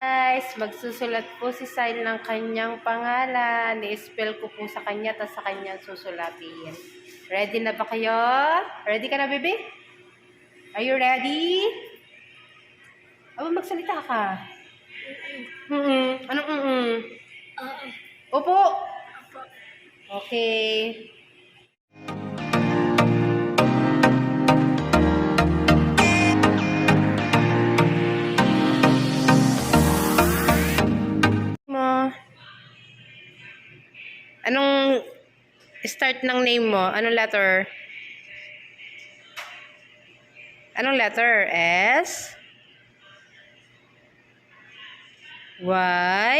Guys, magsusulat po si Sile ng kanyang pangalan. I-spell ko po sa kanya, tapos sa kanya susulatin. Ready na ba kayo? Ready ka na, baby? Are you ready? Aba, magsalita ka. Mm-mm. Anong mm-mm? Oo. Opo. Opo. Okay. Anong start ng name mo? Anong letter? Anong letter? S? Y?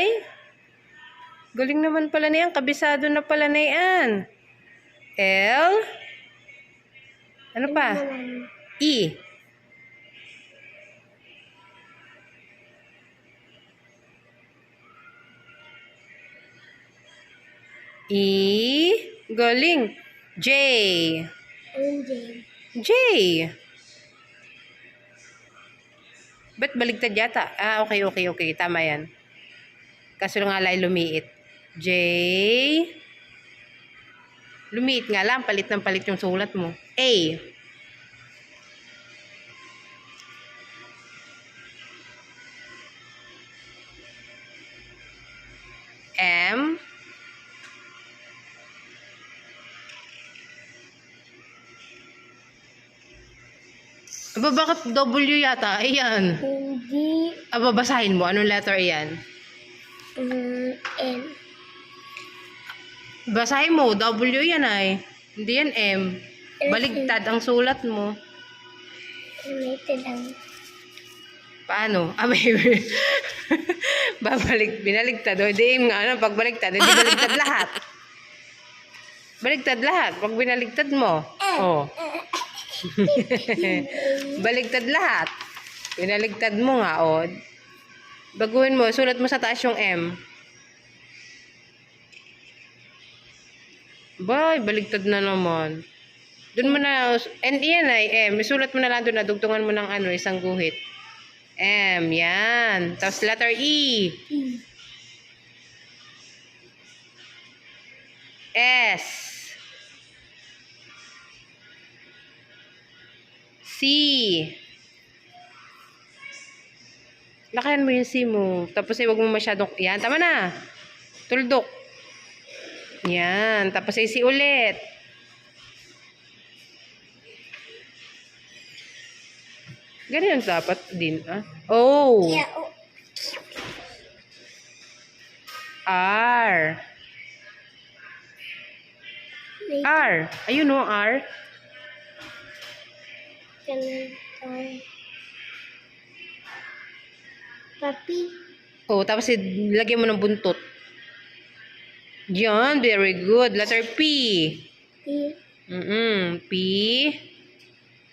Galing naman pala na yan. Kabisado na pala na yan. L? Ano pa? E? E? Galing. J? J? Ba't baligtad yata? Ah, okay, okay, okay. Tama yan. Kaso nga lang lumiit. J? Lumiit nga lang. Palit ng palit yung sulat mo. A? Aba, bakit W yata? Ayan. Hindi. Aba, basahin mo. Anong letter yan? Um, N. Basahin mo. W yan ay. Hindi yan M. Baligtad ang sulat mo. United ang Paano? Ah, may... Babalik, binaligtad. O, di M nga. Ano, pag baligtad, hindi baligtad lahat. Baligtad lahat. Pag binaligtad mo. Oh. baligtad lahat. Binaligtad mo nga, o. Baguhin mo. Sulat mo sa taas yung M. Bay, baligtad na naman. Doon mo na, and yan ay M. Isulat mo na lang doon na dugtungan mo ng ano, isang guhit. M, yan. Tapos letter E. E. S. C. Lakayan mo yung C mo. Tapos ay wag mo masyadong, yan, tama na. Tuldok. Yan. Tapos ay C ulit. Ganyan dapat din, ah. Oh. Oh. R. R. Ayun no, R. ganun tayo. Papi. Oh, tapos i- lagyan mo ng buntot. Yan, very good. Letter P. P. Mm-mm. P.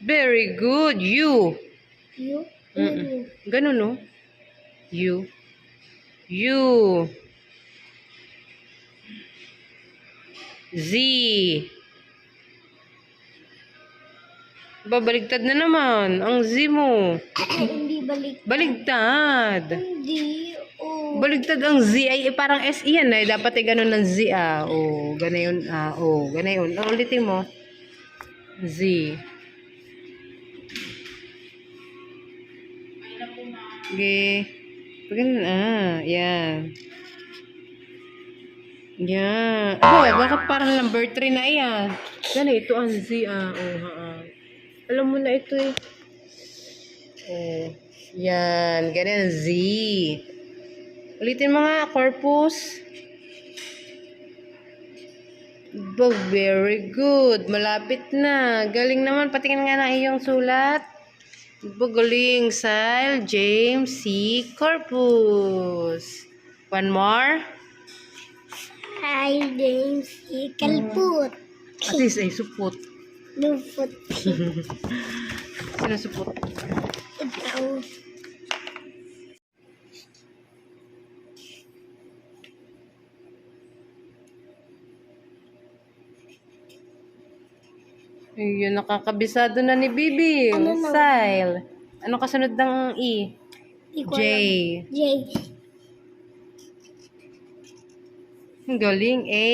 Very good. U. U. Mm-mm. Ganun, no? U. U. Z. Babaligtad na naman. Ang Z mo. Hindi balik. Baligtad. Hindi. Oh. Baligtad ang Z ay eh, parang S yan eh. Dapat ay ganun ng Z ah. Oh, ganayon ah. Oh, ganayon. Oh, ulitin mo. Z. Okay. Pag ganun ah. Yan. Yan. Oh, bakit parang number 3 na yan? Ganito ang Z ah. Oh, ha, ah. Alam mo na ito eh. Oh. Yan. Ganyan Z. Ulitin mo nga, corpus. Bo, very good. Malapit na. Galing naman. Patingin nga na iyong sulat. Bo, galing. Sile, James, C. Corpus. One more. Hi, James. Ikalput. At least ay supot. Lupot. Sino supot? Ikaw. Ayun, nakakabisado na ni Bibi. Ano na? Sile. Ano kasunod ng E? J. J. Ang galing. A.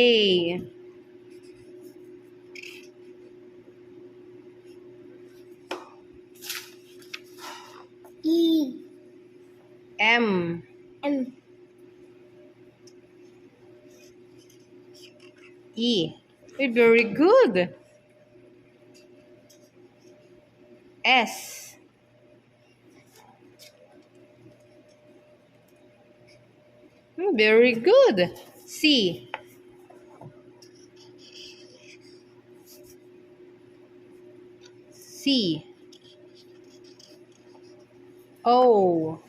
M. M. E. Very good. S. Hmm, Very good. C. C. O.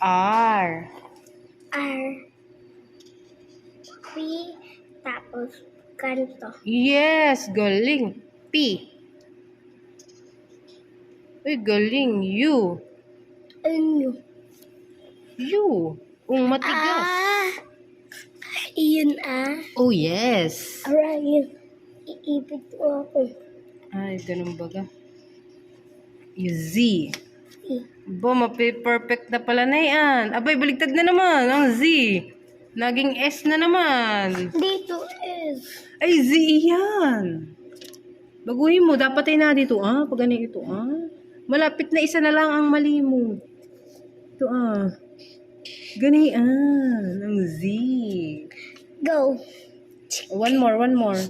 R. R. P. Tapos, kanto. Yes, galing. P. Uy, galing. U. Ano? U. Ang matigas. Ah! Iyon ah. Oh, yes. Aray, iipit ko ako. Ay, ganun baga. U. Z. Bo, mapi-perfect na pala na yan. Abay, baligtad na naman. Ang Z. Naging S na naman. Dito is. Ay, Z yan. Baguhin mo. Dapat ay na dito, ah. Pag ano ito, ah. Malapit na isa na lang ang mali mo. Ito, ah. Ganian. Ang Z. Go. One more, one more.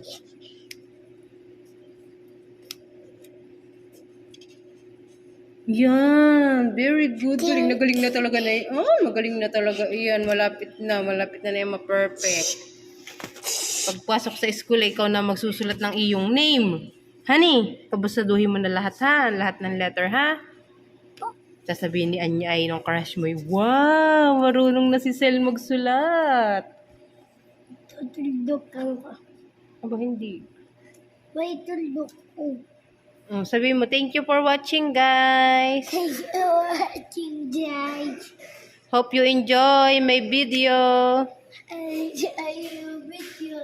Yan. Very good. Galing na galing na talaga na. Oh, magaling na talaga. Yan. Malapit na. Malapit na na yan ma-perfect. Pagpasok sa school, ikaw na magsusulat ng iyong name. Honey, pabasaduhin mo na lahat ha. Lahat ng letter ha. Sasabihin ni Anya ay nung crush mo, wow, marunong na si Sel magsulat. Tutulog ako. Aba, hindi. May tulog ko. Mm, sabihin mo, thank you for watching, guys. Thank you watching, guys. Hope you enjoy my video. I, I miss you.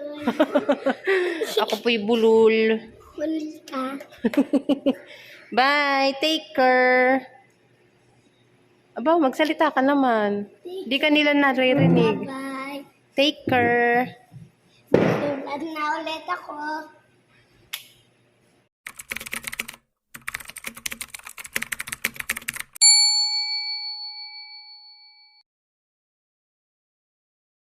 Ako po'y bulol. Walis ka. Bye. Take care. Aba, magsalita ka naman. Di ka nila naririnig. Bye. Take care. Sulat na ulit ako.